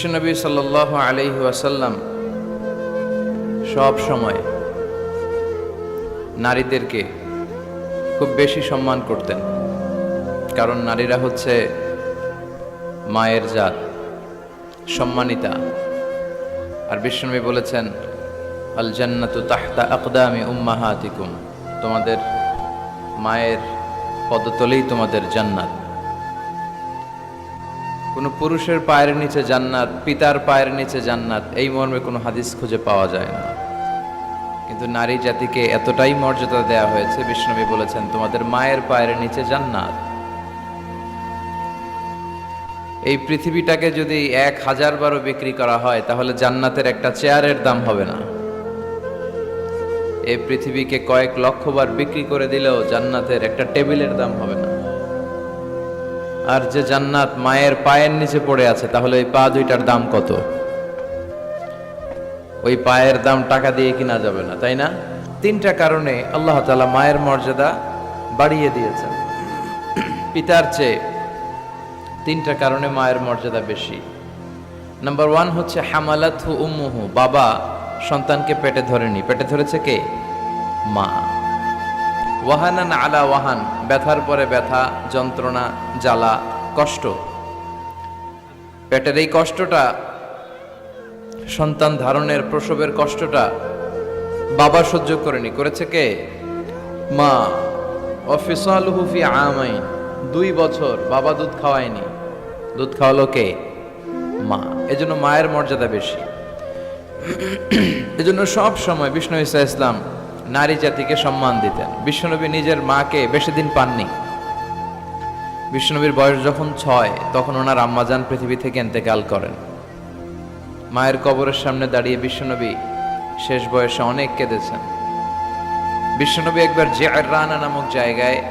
বিশ্বনবী সাল্লাহ আলহি ওয়াসাল্লাম সব সময় নারীদেরকে খুব বেশি সম্মান করতেন। কারণ নারীরা হচ্ছে মায়ের জাত, সম্মানিতা। আর বিশ্বনবী বলেছেন আল জান্নাতু তাহতা আকদামি উম্মাহাতিকুম। তোমাদের মায়ের পদতলেই তোমাদের জান্নাত। কোনো পুরুষের পায়ের নিচে জান্নাত, পিতার পায়ের নিচে জান্নাত, এই মর্মে কোনো হাদিস খুঁজে পাওয়া যায় না। কিন্তু নারী জাতিকে এতটাই মর্যাদা দেয়া হয়েছে বিষ্ণবী বলেছেন, তোমাদের মায়ের পায়ের নিচে জান্নাত। এই পৃথিবীটাকে যদি এক হাজার বারও বিক্রি করা হয়, তাহলে জান্নাতের একটা চেয়ারের দাম হবে না। এই পৃথিবীকে কয়েক লক্ষ বার বিক্রি করে দিলেও জান্নাতের একটা টেবিলের দাম হবে না। আর যে জান্নাত মায়ের পায়ের নিচে পড়ে আছে, তাহলে ওই পা দুইটার দাম কত? ওই পায়ের দাম টাকা দিয়ে কিনা যাবে না, তাই না? তিনটা কারণে আল্লাহ তালা মায়ের মর্যাদা বাড়িয়ে দিয়েছেন। পিতার চেয়ে তিনটা কারণে মায়ের মর্যাদা বেশি। নাম্বার ওয়ান হচ্ছে হামালাথু উম্মুহু, বাবা সন্তানকে পেটে ধরেনি। পেটে ধরেছে কে? মা। ওয়াহানান আলা ওয়াহান, ব্যথার পরে ব্যথা, যন্ত্রণা, জ্বালা, কষ্ট। পেটের এই কষ্টটা, সন্তান ধারণের প্রসবের কষ্টটা বাবা সহ্য করেনি। করেছে কে? মা অফিসাল হুফি আমাই দুই বছর বাবা দুধ খাওয়ায়নি। দুধ খাওয়ালো কে? মা। এজন্য মায়ের মর্যাদা বেশি। এজন্য সব সময় বিষ্ণু ইসা ইসলাম নারী জাতিকে সম্মান দিতেন। বিশ্বনবী নিজের মাকে বেশি দিন পাননি। বিশ্বনবীর বয়স যখন ছয়, তখন ওনার আম্মাজান পৃথিবী থেকে এন্তেকাল করেন। মায়ের কবরের সামনে দাঁড়িয়ে বিশ্বনবী শেষ বয়সে অনেক কেঁদেছেন। বিশ্বনবী একবার জেয়ার রানা নামক জায়গায়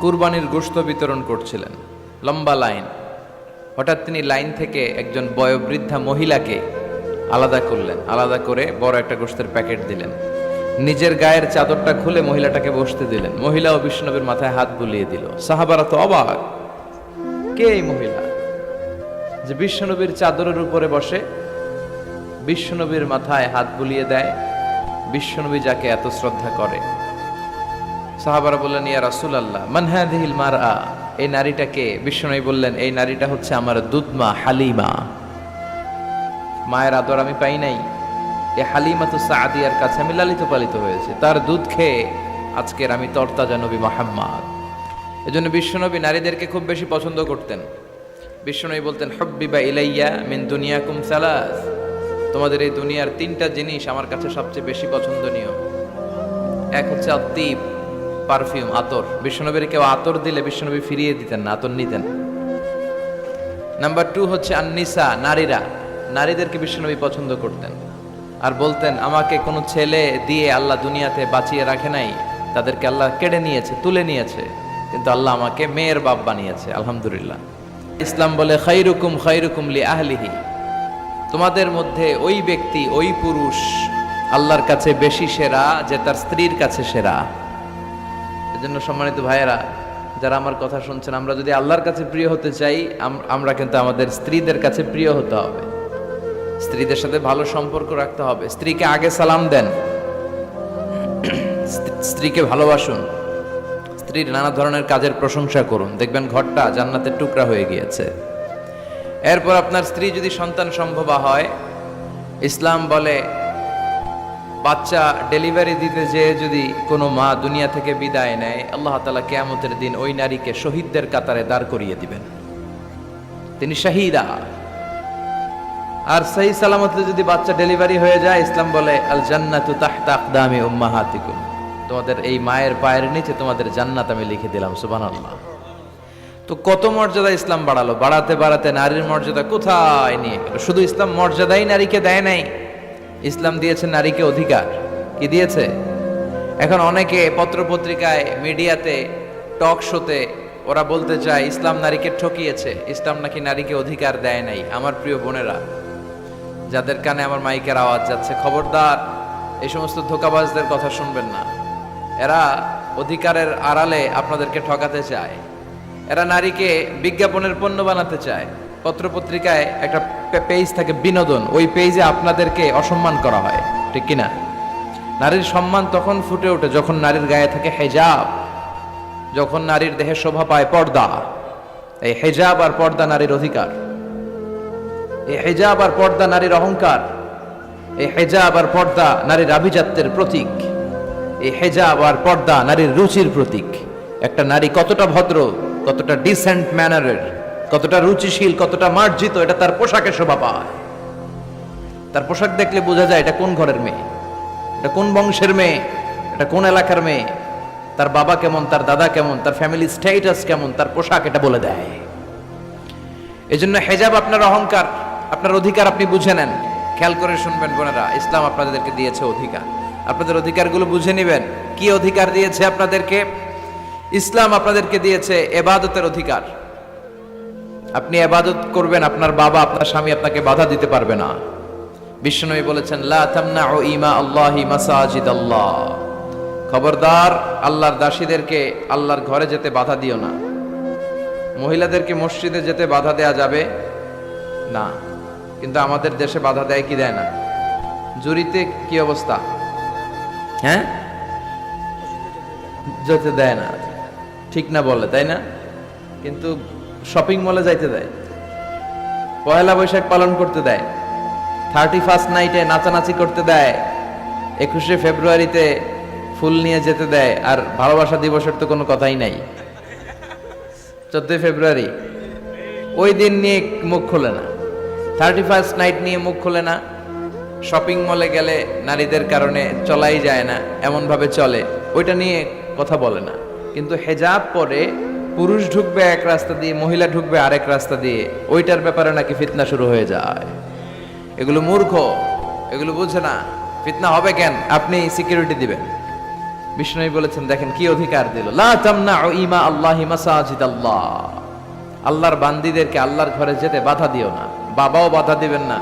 কুরবানির গোশত বিতরণ করছিলেন। লম্বা লাইন। হঠাৎ তিনি লাইন থেকে একজন বয়োবৃদ্ধা মহিলাকে আলাদা করলেন। আলাদা করে বড় একটা গোশতের প্যাকেট দিলেন। নিজের গায়ের চাদরটা খুলে মহিলাটাকে বসতে দিলেন। মহিলা ও বিষ্ণনবীর মাথায় হাত বুলিয়ে দিল। সাহাবারা তো অবাক। কে এই মহিলা? যে বিশ্বনবীর চাদরের উপরে বসে বিশ্বনবীর মাথায় হাত বুলিয়ে দেয় বিশ্বনবী যাকে এত শ্রদ্ধা করে। সাহাবারা বললেন, ইয়া রাসুল আল্লাহ মানহাদিহিল মারা এই নারীটাকে বিশ্বনবী বললেন, এই নারীটা হচ্ছে আমার দুধমা হালিমা। মায়ের আদর আমি পাই নাই। এ হালিমা তো সাদিয়ার কাছে আমি লালিত পালিত হয়েছে। তার দুধ খেয়ে আজকের আমি তরতাজা নবী মোহাম্মদ। এজন্য বিশ্বনবী নারীদেরকে খুব বেশি পছন্দ করতেন। বিশ্বনবী বলতেন, হব্বিবা ইলাইয়া মিন দুনিয়া কুম সালাস। তোমাদের এই দুনিয়ার তিনটা জিনিস আমার কাছে সবচেয়ে বেশি পছন্দনীয়। এক হচ্ছে আত্মীপ পারফিউম, আতর। বিশ্বনবীর কেউ আতর দিলে বিশ্বনবী ফিরিয়ে দিতেন না, আতর নিতেন। নাম্বার টু হচ্ছে আন্নিসা, নারীরা। নারীদেরকে বিশ্বনবী পছন্দ করতেন। আর বলতেন, আমাকে কোনো ছেলে দিয়ে আল্লাহ দুনিয়াতে বাঁচিয়ে রাখে নাই। তাদেরকে আল্লাহ কেড়ে নিয়েছে, তুলে নিয়েছে। কিন্তু আল্লাহ আমাকে মেয়ের বাপ বানিয়েছে, আলহামদুলিল্লাহ। ইসলাম বলে খাইরুকুম খাইরুকুম লি আহলিহি। তোমাদের মধ্যে ওই ব্যক্তি, ওই পুরুষ আল্লাহর কাছে বেশি সেরা যে তার স্ত্রীর কাছে সেরা। এজন্য সম্মানিত ভাইয়েরা, যারা আমার কথা শুনছেন, আমরা যদি আল্লাহর কাছে প্রিয় হতে চাই, আম- আমরা কিন্তু আমাদের স্ত্রীদের কাছে প্রিয় হতে হবে। স্ত্রীদের সাথে ভালো সম্পর্ক রাখতে হবে। স্ত্রীকে আগে সালাম দেন। স্ত্রীকে ভালোবাসুন। স্ত্রীর নানা ধরনের কাজের প্রশংসা করুন। দেখবেন ঘরটা জান্নাতের টুকরা হয়ে গিয়েছে। এরপর আপনার স্ত্রী যদি সন্তান সম্ভবা হয়, ইসলাম বলে, বাচ্চা ডেলিভারি দিতে যেয়ে যদি কোনো মা দুনিয়া থেকে বিদায় নেয়, আল্লাহ তালা কেয়ামতের দিন ওই নারীকে শহীদদের কাতারে দাঁড় করিয়ে দিবেন। তিনি শাহিদা আর সেই সালামতে যদি বাচ্চা ডেলিভারি হয়ে যায়, ইসলাম বলে আল জান্নাতু তাহতা আকদামি উম্মাহাতিকুম। তোমাদের এই মায়ের পায়ের নিচে তোমাদের জান্নাত আমি লিখে দিলাম, সুবহানাল্লাহ। তো কত মর্যাদা ইসলাম বাড়ালো? বাড়াতে বাড়াতে নারীর মর্যাদা কোথায় নিয়ে গেল? শুধু ইসলাম মর্যাদাই নারীকে দেয় নাই। ইসলাম দিয়েছে নারীকে অধিকার। কি দিয়েছে? এখন অনেকে পত্রপত্রিকায়, মিডিয়াতে, টক শোতে ওরা বলতে চায়, ইসলাম নারীকে ঠকিয়েছে। ইসলাম নাকি নারীকে অধিকার দেয় নাই? আমার প্রিয় বোনেরা যাদের কানে আমার মাইকের আওয়াজ যাচ্ছে। খবরদার, এই সমস্ত ধোকাবাজদের কথা শুনবেন না। এরা অধিকারের আড়ালে আপনাদেরকে ঠকাতে চায়। এরা নারীকে বিজ্ঞাপনের পণ্য বানাতে চায়। পত্রপত্রিকায় একটা পেজ থাকে বিনোদন। ওই পেজে আপনাদেরকে অসম্মান করা হয়। ঠিক কিনা? নারীর সম্মান তখন ফুটে ওঠে যখন নারীর গায়ে থাকে হেজাব। যখন নারীর দেহে শোভা পায় পর্দা। এই হেজাব আর পর্দা নারীর অধিকার। এই হেজাব আর পর্দা নারীর অহংকার, এই হেজাব আর পর্দা নারীর আভিজাত্যের প্রতীক, এই হেজাব আর পর্দা নারীর রুচির প্রতীক। একটা নারী কতটা ভদ্র, কতটা ডিসেন্ট ম্যানারের কতটা রুচিশীল, কতটা মার্জিত, এটা তার পোশাকে শোভা পায়। তার পোশাক দেখলে বোঝা যায় এটা কোন ঘরের মেয়ে, এটা কোন বংশের মেয়ে, এটা কোন এলাকার মেয়ে, তার বাবা কেমন, তার দাদা কেমন, তার ফ্যামিলি স্ট্যাটাস কেমন, তার পোশাক এটা বলে দেয়। এজন্য হেজাব আপনার অহংকার আপনার অধিকার আপনি বুঝে নেন। খেয়াল করে শুনবেন বোনেরা, ইসলাম আপনাদেরকে দিয়েছে অধিকার। আপনাদের অধিকারগুলো বুঝে নেবেন। কি অধিকার দিয়েছে আপনাদেরকে? ইসলাম আপনাদেরকে দিয়েছে এবাদতের অধিকার। আপনি এবাদত করবেন, আপনার বাবা, আপনার স্বামী আপনাকে বাধা দিতে পারবে না। বিষ্ণুনবী বলেছেন, লা তামনাউ ইমা আল্লাহি আল্লাহ খবরদার, আল্লাহর দাসীদেরকে আল্লাহর ঘরে যেতে বাধা দিও না। মহিলাদেরকে মসজিদে যেতে বাধা দেয়া যাবে না। কিন্তু আমাদের দেশে বাধা দেয় কি দেয় না? জুরিতে কি অবস্থা? হ্যাঁ? যেতে দেয় না। ঠিক না বলে, তাই না? কিন্তু শপিং মলে যাইতে দেয়। পয়লা বৈশাখ পালন করতে দেয়। থার্টি ফার্স্ট নাইটে নাচানাচি করতে দেয়। একুশে ফেব্রুয়ারিতে ফুল নিয়ে যেতে দেয়। আর ভালোবাসা দিবসের তো কোনো কথাই নাই। চোদ্দই ফেব্রুয়ারি। ওই দিন নিয়ে মুখ খোলে না। থার্টি ফার্স্ট নাইট নিয়ে মুখ খোলে না। শপিং মলে গেলে নারীদের কারণে চলাই যায় না, এমনভাবে চলে। ওইটা নিয়ে কথা বলে না। কিন্তু হেজাব পরে পুরুষ ঢুকবে এক রাস্তা দিয়ে, মহিলা ঢুকবে আরেক রাস্তা দিয়ে, ওইটার ব্যাপারে নাকি ফিতনা শুরু হয়ে যায়। এগুলো মূর্খ, এগুলো বুঝে না। ফিতনা হবে কেন? আপনি সিকিউরিটি দিবেন। বিষ্ণু বলেছেন, দেখেন কি অধিকার দিল। আল্লাহ আল্লাহর বান্দিদেরকে আল্লাহর ঘরে যেতে বাধা দিও না। বাবাও বাধা দিবেন না,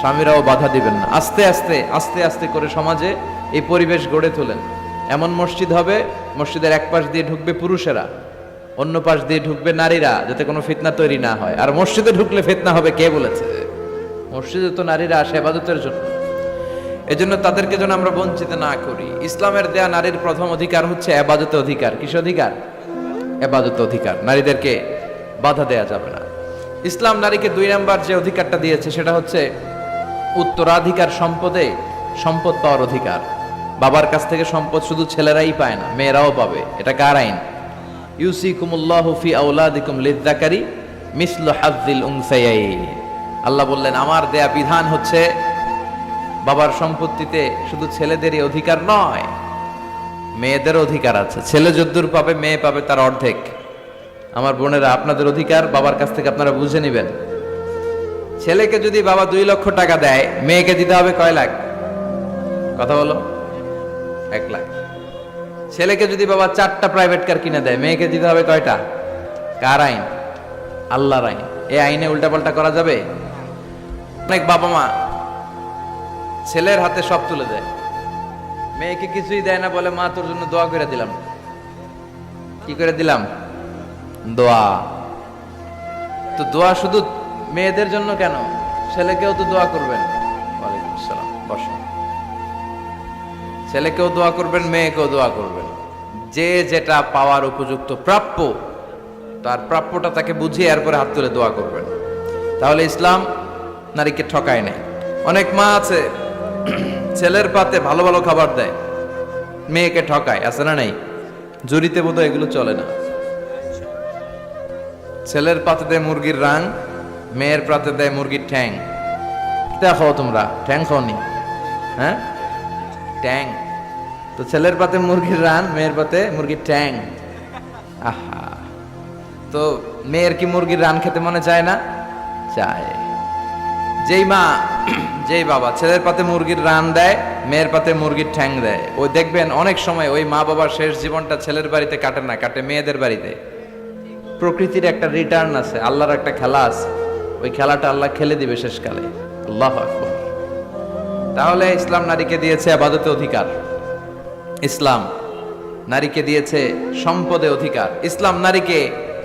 স্বামীরাও বাধা দিবেন না। আস্তে আস্তে আস্তে আস্তে করে সমাজে এই পরিবেশ গড়ে তোলেন। এমন মসজিদ হবে, মসজিদের এক পাশ দিয়ে ঢুকবে পুরুষেরা, অন্য পাশ দিয়ে ঢুকবে নারীরা, যাতে কোনো ফিতনা তৈরি না হয়। আর মসজিদে ঢুকলে ফিতনা হবে, কে বলেছে? মসজিদে তো নারীরা আসে আবাদতের জন্য। এজন্য তাদেরকে যেন আমরা বঞ্চিত না করি। ইসলামের দেয়া নারীর প্রথম অধিকার হচ্ছে আবাদতে অধিকার। কিস অধিকার? আবাদত অধিকার। নারীদেরকে বাধা দেয়া যাবে না। ইসলাম নারীকে দুই নাম্বার যে অধিকারটা দিয়েছে, সেটা হচ্ছে উত্তরাধিকার সম্পদে সম্পদ পাওয়ার অধিকার। বাবার কাছ থেকে সম্পদ শুধু ছেলেরাই পায় না, মেয়েরাও পাবে। এটা কার আইন? ইউসিকুমুল্লাহ ফি আউলাদিকুম লিদ্দাকারি মিসলু হাজ্জিল উনসাইয়াইন। আল্লাহ বললেন, আমার দেয়া বিধান হচ্ছে বাবার সম্পত্তিতে শুধু ছেলেদেরই অধিকার নয় মেয়েদের অধিকার আছে। ছেলে যদ্দুর পাবে, মেয়ে পাবে তার অর্ধেক। আমার বোনেরা, আপনাদের অধিকার বাবার কাছ থেকে আপনারা বুঝে নেবেন। ছেলেকে যদি বাবা দুই লক্ষ টাকা দেয়, মেয়েকে দিতে হবে কয় লাখ? কথা বলো। এক লাখ। ছেলেকে যদি বাবা চারটা প্রাইভেট কার কিনে দেয়, মেয়েকে দিতে হবে কয়টা? কার আইন? আল্লাহর আইন। এই আইনে উল্টাপাল্টা করা যাবে? অনেক বাবা মা ছেলের হাতে সব তুলে দেয়। মেয়েকে কিছুই দেয় না বলে মা তোর জন্য দোয়া করে দিলাম। কি করে দিলাম? দোয়া। তো দোয়া শুধু মেয়েদের জন্য কেন? ছেলেকেও তো দোয়া করবেন। ওয়ালাইকুম আসসালাম। বসো। ছেলেকেও দোয়া করবেন, মেয়েকেও দোয়া করবেন। যে যেটা পাওয়ার উপযুক্ত প্রাপ্য, তার প্রাপ্যটা তাকে বুঝিয়ে এরপরে হাত তুলে দোয়া করবেন। তাহলে ইসলাম নারীকে ঠকায় নেই। অনেক মা আছে, ছেলের পাতে ভালো ভালো খাবার দেয়, মেয়েকে ঠকায়, আছে না নাই? জুরিতে বোধহয় এগুলো চলে না। ছেলের পাতে দেয় মুরগির রাং, মেয়ের পাতে দেয় মুরগির ঠ্যাং। দেখো তোমরা, ঠ্যাং খাওনি। হ্যাঁ? ট্যাং তো ছেলের পাতে মুরগির রান মেয়ের পাতে মুরগির ট্যাং আহা। তো মেয়ের কি মুরগির রান খেতে মনে চায় না? চায়। যেই মা, যেই বাবা ছেলের পাতে মুরগির রান দেয়, মেয়ের পাতে মুরগির ঠ্যাং দেয়। ওই দেখবেন অনেক সময় ওই মা বাবার শেষ জীবনটা ছেলের বাড়িতে কাটে না, কাটে মেয়েদের বাড়িতে। প্রকৃতির একটা রিটার্ন আছে, আল্লাহর একটা খেলা আছে। ওই খেলাটা আল্লাহ খেলে দিবে শেষকালে। আল্লাহ তাহলে ইসলাম নারীকে দিয়েছে আবাদতে অধিকার। ইসলাম নারীকে দিয়েছে সম্পদে অধিকার। ইসলাম নারীকে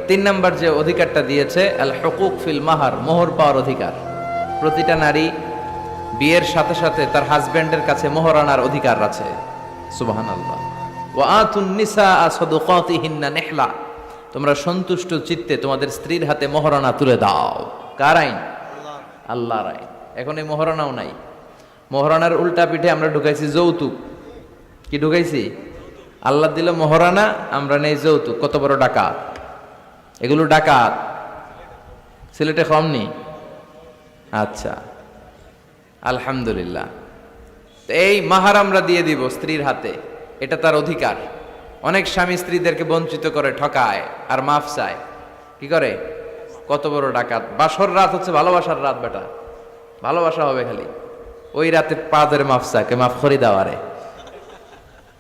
তিন নম্বর যে অধিকারটা দিয়েছে আল হকুক ফিল মাহার, মোহর পাওয়ার অধিকার। প্রতিটা নারী বিয়ের সাথে সাথে তার হাজবেন্ডের কাছে মোহর আনার অধিকার আছে। সুবাহান আল্লাহ ও আতুন নিসা সদুকাতিহিন্না নেহলা। তোমরা সন্তুষ্ট চিত্তে তোমাদের স্ত্রীর হাতে মোহরানা তুলে দাও। কার আইন? আল্লাহর আইন। এখন এই মোহরানাও নাই। মোহরানার উল্টা পিঠে আমরা ঢুকাইছি যৌতুক। কি ঢুকাইছি? আল্লাহ দিল মোহরানা আমরা নেই যৌতুক। কত বড় ডাকাত। এগুলো ডাকাত। সিলেটে কম নি আচ্ছা। আলহামদুলিল্লাহ। এই মাহার আমরা দিয়ে দিব স্ত্রীর হাতে। এটা তার অধিকার। অনেক স্বামী স্ত্রীদেরকে বঞ্চিত করে, ঠকায় আর মাফ চায়। কি করে? কত বড় ডাকাত। বাসর রাত হচ্ছে ভালোবাসার রাত বেটা। ভালোবাসা হবে খালি। ওই রাতে পাদের মাফ চাকে, মাফ করি দেওয়ারে।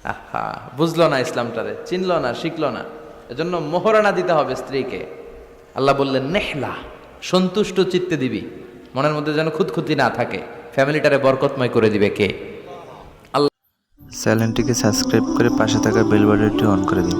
আহা, বুঝলো না ইসলামটারে, চিনলো না, শিখলো না। এজন্য মোহরানা দিতে হবে স্ত্রীকে। আল্লাহ বললেন, নেহলা, সন্তুষ্ট চিত্তে দিবি। মনের মধ্যে যেন খুঁতখুতি না থাকে। ফ্যামিলিটারে বরকতময় করে দিবে কে? চ্যানেলটিকে সাবস্ক্রাইব করে পাশে থাকা বেল বাটনটি অন করে দিন।